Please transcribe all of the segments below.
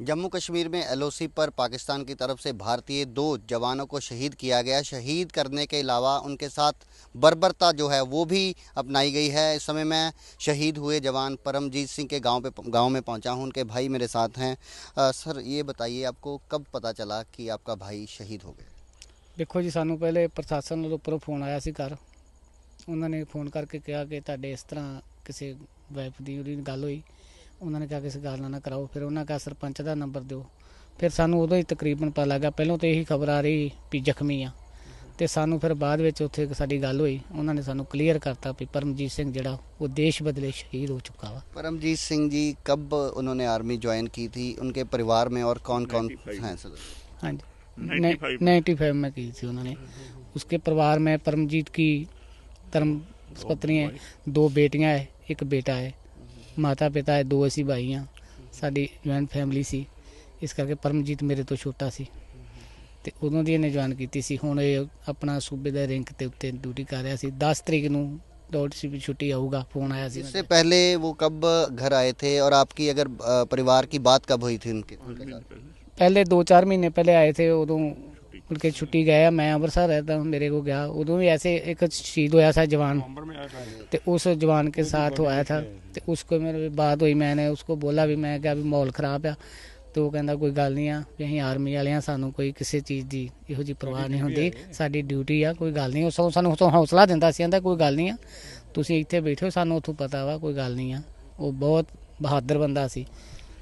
जम्मू कश्मीर में एलओसी पर पाकिस्तान की तरफ से भारतीय दो जवानों को शहीद किया गया शहीद करने के अलावा उनके साथ बर्बरता जो है वो भी अपनाई गई है इस समय मैं शहीद हुए जवान परमजीत सिंह के गांव पे गांव में पहुंचा हूं उनके भाई मेरे साथ हैं अ, सर ये बताइए आपको कब पता चला कि आपका भाई शहीद हो गए ਦੇਖੋ ਜੀ ਸਾਨੂੰ ਪਹਿਲੇ ਪ੍ਰਸ਼ਾਸਨ ਵੱਲੋਂ ਉੱਪਰੋਂ ਫੋਨ ਆਇਆ ਸੀ ਘਰ ਉਹਨਾਂ ਨੇ ਫੋਨ ਕਰਕੇ ਕਿਹਾ ਕਿ ਤੁਹਾਡੇ ਇਸ ਤਰ੍ਹਾਂ ਕਿਸੇ ਵਾਈਫ ਦੀ ਉਹਦੀ ਗੱਲ ਹੋਈ ਉਹਨਾਂ ਨੇ ਕਿਹਾ ਕਿ ਇਸ ਗੱਲ ਨਾਲ ਨਾ ਕਰਾਓ ਫਿਰ ਉਹਨਾਂ ਕਿਹਾ ਸਰਪੰਚ ਦਾ ਨੰਬਰ ਦਿਓ ਫਿਰ ਸਾਨੂੰ ਉਦੋਂ ਹੀ ਤਕਰੀਬਨ ਪਤਾ ਲੱਗਾ ਪਹਿਲਾਂ ਤਾਂ ਇਹੀ ਖਬਰ ਆ ਰਹੀ ਵੀ ਜ਼ਖਮੀ ਆ ਤੇ ਸਾਨੂੰ ਫਿਰ ਬਾਅਦ ਵਿੱਚ ਉੱਥੇ ਇੱਕ ਸਾਡੀ ਗੱਲ ਹੋਈ ਉਹਨਾਂ ਨੇ ਸਾਨੂੰ ਕਲੀਅਰ ਕਰਤਾ ਵੀ ਪਰਮਜੀਤ ਸਿੰਘ ਜਿਹੜਾ ਉਹ ਦੇਸ਼ ਬਦਲੇ ਸ਼ਹੀਦ ਹੋ ਚੁੱਕਾ ਵਾ परमजीत सिंह जी कब उन्होंने आर्मी ज्वाइन की थी उनके परिवार में और कौन कौन 95 हैं सदस्य हाँ जी 95 नाइन्टी फाइव में की थी उन्होंने उसके परिवार में परमजीत की धर्म पत्नी है दो बेटियां है एक बेटा है ਮਾਤਾ ਪਿਤਾ ਹੈ ਦੋ ਅਸੀਂ ਭਾਈ ਹਾਂ ਸਾਡੀ ਜੁਆਇੰਟ ਫੈਮਿਲੀ ਸੀ ਇਸ ਕਰਕੇ ਪਰਮਜੀਤ ਮੇਰੇ ਤੋਂ ਛੋਟਾ ਸੀ ਤੇ ਉਦੋਂ ਦੀ ਇਹਨੇ ਜੁਆਇਨ ਕੀਤੀ ਸੀ ਹੁਣ ਇਹ ਆਪਣਾ ਸੂਬੇ ਦੇ ਰੈਂਕ ਤੇ ਉੱਤੇ ਡਿਊਟੀ ਕਰ ਰਿਹਾ ਸੀ 10 ਤਰੀਕ ਨੂੰ ਡਾਟ ਸੀ ਵੀ ਛੁੱਟੀ ਆਊਗਾ ਫੋਨ ਆਇਆ ਸੀ इससे पहले वो कब घर आए थे और आपकी अगर अ, परिवार की बात कब हुई थी उनके उनके साथ ਪਹਿਲੇ 2-4 ਮਹੀਨੇ ਪਹਿਲੇ ਆਏ ਥੇ ਉਦੋਂ उनके छुट्टी गया मैं अमृतसर रहता ਮੇਰੇ मेरे ਗਿਆ। ਉਦੋਂ ਵੀ ਐਸੇ ਇੱਕ ਸ਼ਹੀਦ ਹੋਇਆ ਸੀ ਜਵਾਨ। जवान ਉਸ ਜਵਾਨ ਕੇ ਸਾਥ साथ ਥਾ। था तो उसको मेरे बात हुई मैंने उसको बोला भी मैं क्या भी माहौल ख़राब है ਤੇ ਉਹ ਕਹਿੰਦਾ, ਕੋਈ ਗੱਲ ਨਹੀਂ ਆ, ਵੀ ਅਸੀਂ ਆਰਮੀ ਵਾਲੇ ਆ, ਸਾਨੂੰ ਕੋਈ ਕਿਸੇ ਚੀਜ਼ ਦੀ ਇਹੋ ਜੀ ਪਰਵਾਹ ਨਹੀਂ ਹੁੰਦੀ। ਸਾਡੀ ਡਿਊਟੀ ਆ, ਕੋਈ ਗੱਲ ਨਹੀਂ ਉਹ ਸਾਨੂੰ ਉਸ ਹੌਸਲਾ ਦਿੰਦਾ ਸੀ, ਕਹਿੰਦਾ, ਕੋਈ ਗੱਲ ਨਹੀਂ ਆ। ਤੁਸੀਂ ਇੱਥੇ ਬੈਠੋ ਸਾਨੂੰ ਉਥੋਂ ਪਤਾ ਵਾ, ਕੋਈ ਗੱਲ ਨਹੀਂ ਆ। ਉਹ ਬਹੁਤ ਬਹਾਦਰ ਬੰਦਾ ਸੀ।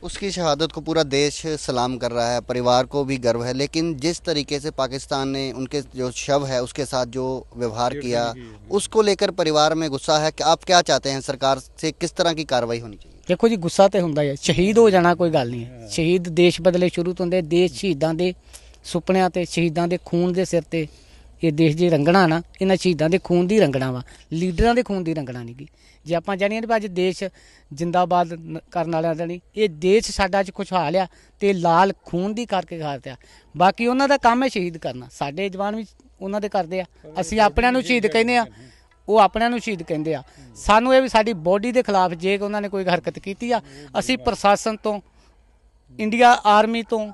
उसकी शहादत को पूरा देश सलाम कर रहा है परिवार को भी गर्व है लेकिन जिस तरीके से पाकिस्तान ने उनके जो शव है उसके साथ जो व्यवहार किया उसको लेकर परिवार में गुस्सा है कि आप क्या चाहते हैं सरकार से किस तरह की कार्रवाई होनी चाहिए ਦੇਖੋ ਜੀ ਗੁੱਸਾ ਤੇ ਹੁੰਦਾ ਹੀ ਹੈ ਸ਼ਹੀਦ ਹੋ ਜਾਣਾ ਕੋਈ ਗੱਲ ਨਹੀਂ ਹੈ ਸ਼ਹੀਦ ਦੇਸ਼ ਬਦਲੇ ਸ਼ੁਰੂ ਤੋਂ ਹੁੰਦੇ ਦੇਸ਼ ਸ਼ਹੀਦਾਂ ਦੇ ਸੁਪਨਿਆਂ ਤੇ ਸ਼ਹੀਦਾਂ ਦੇ ਖੂਨ ਦੇ ਸਿਰ ਤੇ ਇਹ ਦੇਸ਼ ਜੇ ਰੰਗਣਾ ਨਾ, ਇਹਨਾਂ ਸ਼ਹੀਦਾਂ ਦੇ ਖੂਨ ਦੀ ਰੰਗਣਾ ਵਾ। ਲੀਡਰਾਂ ਦੇ ਖੂਨ ਦੀ ਰੰਗਣਾ ਨਹੀਂਗੀ ਜੇ ਆਪਾਂ ਜਾਣੀਏ ਵੀ ਅੱਜ ਦੇਸ਼ ਜਿੰਦਾਬਾਦ ਕਰਨ ਵਾਲਿਆਂ ਦਾ ਨਹੀਂ, ਇਹ ਦੇਸ਼ ਸਾਡਾ ਅੱਜ ਖੁਸ਼ਹਾਲ ਆ ਤੇ ਲਾਲ ਖੂਨ ਦੀ ਕਰਕੇ ਖਾਰਤਿਆ ਬਾਕੀ ਉਹਨਾਂ ਦਾ ਕੰਮ ਹੈ ਸ਼ਹੀਦ ਕਰਨਾ। ਸਾਡੇ ਜਵਾਨ ਵੀ ਉਹਨਾਂ ਦੇ ਕਰਦੇ ਆ। ਅਸੀਂ ਆਪਣਿਆਂ ਨੂੰ ਸ਼ਹੀਦ ਕਹਿੰਦੇ ਆ। ਉਹ ਆਪਣਿਆਂ ਨੂੰ ਸ਼ਹੀਦ ਕਹਿੰਦੇ ਆ। ਸਾਨੂੰ ਇਹ ਵੀ ਸਾਡੀ ਬੋਡੀ ਦੇ ਖਿਲਾਫ ਜੇ ਉਹਨਾਂ ਨੇ ਕੋਈ ਹਰਕਤ ਕੀਤੀ ਆ, ਅਸੀਂ ਪ੍ਰਸ਼ਾਸਨ ਤੋਂ, ਇੰਡੀਆ ਆਰਮੀ ਤੋਂ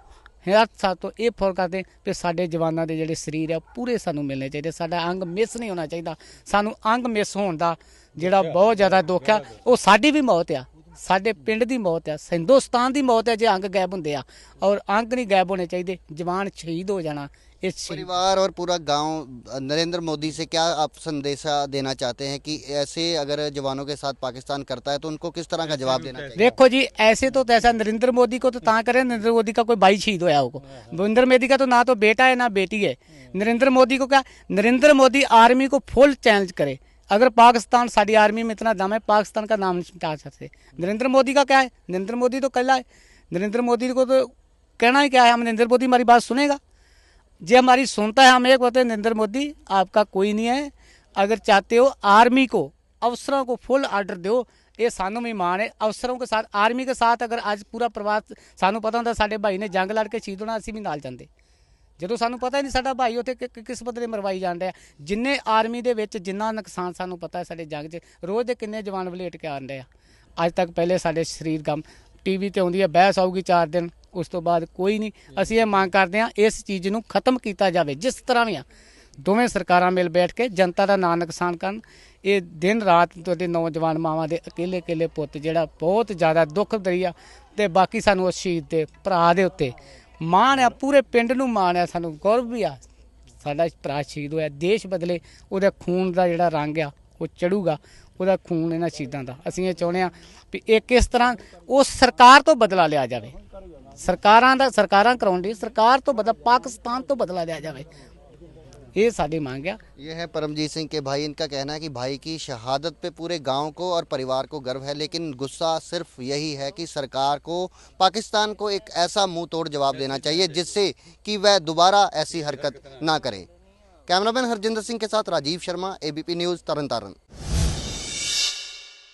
ਹਰ ਸਾਥ ਤੋਂ ਇਹ ਫੋਰ ਕਰਦੇ ਕਿ ਸਾਡੇ ਜਵਾਨਾਂ ਦੇ ਜਿਹੜੇ ਸਰੀਰ ਆ ਪੂਰੇ ਸਾਨੂੰ ਮਿਲਣੇ ਚਾਹੀਦੇ। ਸਾਡਾ ਅੰਗ ਮਿਸ ਨਹੀਂ ਹੋਣਾ ਚਾਹੀਦਾ। ਸਾਨੂੰ ਅੰਗ ਮਿਸ ਹੋਣ ਦਾ ਜਿਹੜਾ ਬਹੁਤ ਜ਼ਿਆਦਾ ਦੁੱਖ ਆ ਉਹ ਸਾਡੀ ਵੀ ਮੌਤ ਆ। ਸਾਡੇ ਪਿੰਡ ਦੀ ਮੌਤ ਆ ਹਿੰਦੁਸਤਾਨ ਦੀ ਮੌਤ ਆ ਜੇ ਅੰਗ ਗਾਇਬ ਹੁੰਦੇ ਆ। ਔਰ ਅੰਗ ਨਹੀਂ ਗਾਇਬ ਹੋਣੇ ਚਾਹੀਦੇ ਜਵਾਨ ਸ਼ਹੀਦ ਹੋ ਜਾਣਾ। परिवार और पूरा गाँव नरेंद्र मोदी से क्या आप संदेशा देना चाहते हैं कि ऐसे अगर जवानों के साथ पाकिस्तान करता है तो उनको किस तरह का जवाब देना चाहिए देखो जी ऐसे तो ऐसा नरेंद्र मोदी को तो ता करें नरेंद्र मोदी का कोई भाई शहीद होया होगा नरेंद्र मोदी का तो ना तो बेटा है ना बेटी है नरेंद्र मोदी को क्या नरेंद्र मोदी आर्मी को फुल चैलेंज करे अगर पाकिस्तान साड़ी आर्मी में इतना दम है पाकिस्तान का नाम मिटा सकते नरेंद्र मोदी का क्या है नरेंद्र मोदी तो कल्ला है नरेंद्र मोदी को तो कहना ही क्या है हम नरेंद्र मोदी हमारी बात सुनेगा जे हमारी सुनता है हम एक बोलते हैं नरेंद्र मोदी आपका कोई नहीं है अगर चाहते हो आर्मी को अफसरों को फुल आर्डर दो ਇਹ ਸਾਨੂੰ ਵੀ ਮਾਣ ਹੈ ਅਫਸਰਾਂ ਕੇ ਸਾਥ ਆਰਮੀ ਕੇ ਸਾਥ ਅਗਰ ਅੱਜ ਪੂਰਾ ਪ੍ਰਵਾਸ ਸਾਨੂੰ ਪਤਾ ਹੁੰਦਾ ਸਾਡੇ ਭਾਈ ਨੇ ਜੰਗ ਲੜ ਕੇ ਸ਼ਹੀਦ ਹੋਣਾ ਅਸੀਂ ਵੀ ਨਾਲ ਜਾਂਦੇ ਜਦੋਂ ਸਾਨੂੰ ਪਤਾ ਹੀ ਨਹੀਂ ਸਾਡਾ ਭਾਈ ਉੱਥੇ ਕਿ- ਕਿ- ਕਿਸ ਬਦਲੇ ਮਰਵਾਈ ਜਾਣ ਡਿਆ ਜਿੰਨੇ ਆਰਮੀ ਦੇ ਵਿੱਚ ਜਿੰਨਾ ਨੁਕਸਾਨ ਸਾਨੂੰ ਪਤਾ ਹੈ ਸਾਡੇ ਜੰਗ 'ਚ ਰੋਜ਼ ਦੇ ਕਿੰਨੇ ਜਵਾਨ ਵਲੇਟ ਕੇ ਆਣ ਡਿਆ ਅੱਜ ਤੱਕ ਪਹਿਲੇ ਸਾਡੇ ਸਰੀਰ ਗਮ ਟੀਵੀ ਤੇ ਆਉਂਦੀ ਹੈ ਬਹਿਸ ਆਊਗੀ 4 ਦਿਨ ਉਸ ਤੋਂ ਬਾਅਦ ਕੋਈ ਨਹੀਂ। ਅਸੀਂ ਇਹ ਮੰਗ ਕਰਦੇ ਹਾਂ ਇਸ ਚੀਜ਼ ਨੂੰ ਖਤਮ ਕੀਤਾ ਜਾਵੇ, ਜਿਸ ਤਰ੍ਹਾਂ ਵੀ ਆ। ਦੋਵੇਂ ਸਰਕਾਰਾਂ ਮਿਲ ਬੈਠ ਕੇ ਜਨਤਾ ਦਾ ਨਾਂ ਨੁਕਸਾਨ ਕਰਨ। ਇਹ ਦਿਨ ਰਾਤ ਤੁਹਾਡੇ ਨੌਜਵਾਨ ਮਾਵਾਂ ਦੇ ਅਕੇਲੇ ਅਕੇਲੇ ਪੁੱਤ ਜਿਹੜਾ ਬਹੁਤ ਜ਼ਿਆਦਾ ਦੁੱਖ ਦਰੀਆ ਤੇ ਬਾਕੀ ਸਾਨੂੰ ਉਸ ਸ਼ਹੀਦ ਦੇ ਭਰਾ ਦੇ ਉੱਤੇ ਮਾਣ ਆ, ਪੂਰੇ ਪਿੰਡ ਨੂੰ ਮਾਣ ਆ, ਸਾਨੂੰ ਗੌਰਵ ਵੀ ਆ। ਸਾਡਾ ਭਰਾ ਸ਼ਹੀਦ ਹੋਇਆ, ਦੇਸ਼ ਬਦਲੇ ਉਹਦੇ ਖੂਨ ਦਾ ਜਿਹੜਾ ਰੰਗ ਆ, ਉਹ ਚੜੂਗਾ। ਉਹਦਾ ਖੂਨ ਇਹਨਾਂ ਸ਼ਹੀਦਾਂ ਦਾ। ਅਸੀਂ ਇਹ ਚਾਹੁੰਦੇ ਆ ਵੀ ਇਹ ਕਿਸ ਤਰ੍ਹਾਂ ਉਸ ਸਰਕਾਰ ਤੋਂ ਬਦਲਾ ਲਿਆ ਜਾਵੇ। ਸਰਕਾਰਾਂ ਦਾ ਸਰਕਾਰਾਂ ਕਰਾਉਣ ਦੀ ਸਰਕਾਰ ਤੋਂ ਬਦਲਾ ਪਾਕਿਸਤਾਨ ਤੋਂ ਬਦਲਾ ਲਿਆ ਜਾਵੇ ਇਹ ਸਾਡੀ ਮੰਗ ਆ ये है परमजीत सिंह के भाई इनका कहना है कि भाई की शहादत पे पूरे गांव को और परिवार को गर्व है लेकिन गुस्सा सिर्फ यही है कि सरकार को पाकिस्तान को एक ऐसा मुंह तोड़ जवाब देना चाहिए जिससे कि वह दोबारा ऐसी हरकत ना करे कैमरामैन हरजिंदर सिंह के साथ राजीव शर्मा एबीपी न्यूज़ तरन तारन